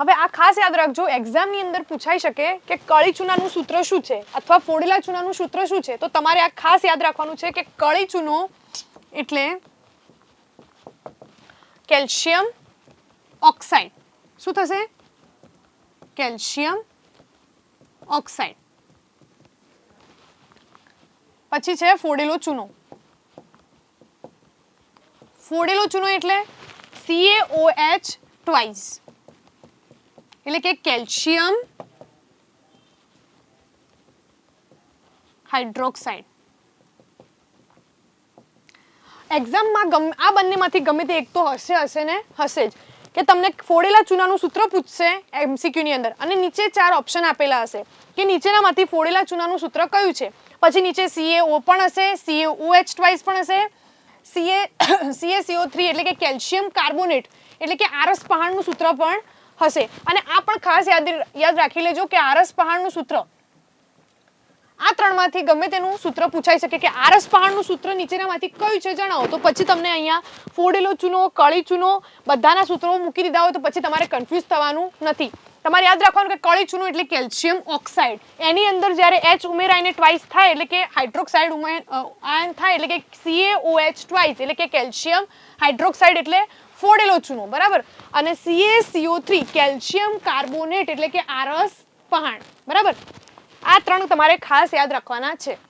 હવે આ ખાસ યાદ રાખજો એક્ઝામની અંદર પૂછાઈ શકે કે કળી ચૂનાનું સૂત્ર શું છે અથવા ફોડેલા ચૂનાનું સૂત્ર શું છે. તો તમારે આ ખાસ યાદ રાખવાનું છે કે કળી ચૂનો એટલે કેલ્શિયમ ઓક્સાઇડ. શું થશે? Calcium oxide. પછી છે ફોડેલો ચૂનો ફોડેલો ચૂનો એટલે સીએઓએચ ટ્વાઇસ એટલે કે કેલ્શિયમ હાઇડ્રોક્સાઇડ. એક્ઝામમાં આ બંનેમાંથી ગમે તે એક તો હશે હશે ને? હશે જ. કે તમને ફોડેલા ચૂનાનું સૂત્ર પૂછશે એમસીક્યુની અંદર. અને નીચે ચાર ઓપ્શન આપેલા હશે. કે નીચેનામાંથી ફોડેલા ચૂનાનું સૂત્ર કયું છે? પછી નીચે સીએઓ પણ હશે સીએઓએચ ટ્વાઇસ પણ હશે સીએ સીએસીઓ થ્રી એટલે કે કેલ્શિયમ કાર્બોનેટ. એટલે કે આરસ પહાણનું સૂત્ર પણ હશે. અને આ પણ ખાસ યાદ યાદ રાખી લેજો કે આરસ પહાણનું સૂત્ર, આ ત્રણમાંથી ગમે તેનું સૂત્ર પૂછાઈ શકે કે આરસ પહાણનું સૂત્ર નીચેનામાંથી કયું છે જણાવો? તો પછી તમને અહીંયા ફોડેલો ચૂનો, કળી ચૂનો, બધાના સૂત્રો મૂકી દીધા હોય તો પછી તમારે કન્ફ્યુઝ થવાનું નથી. તમારે યાદ રાખવાનું કે કળી ચૂનો એટલે કેલ્શિયમ ઓક્સાઇડ. એની અંદર જ્યારે એચ ઉમેરાઈને ટ્વાઇસ થાય એટલે કે હાઇડ્રોક્સાઇડ ઉમેર આયન થાય એટલે કે સીએઓએચ ટ્વાઇસ એટલે કે કેલ્શિયમ હાઇડ્રોક્સાઇડ એટલે ફોડેલો ચૂનો, બરાબર? અને CaCO3 કેલ્શિયમ કાર્બોનેટ એટલે કે આરસ પહાણ, બરાબર? આ ત્રણ તમારે ખાસ યાદ રાખવાના છે.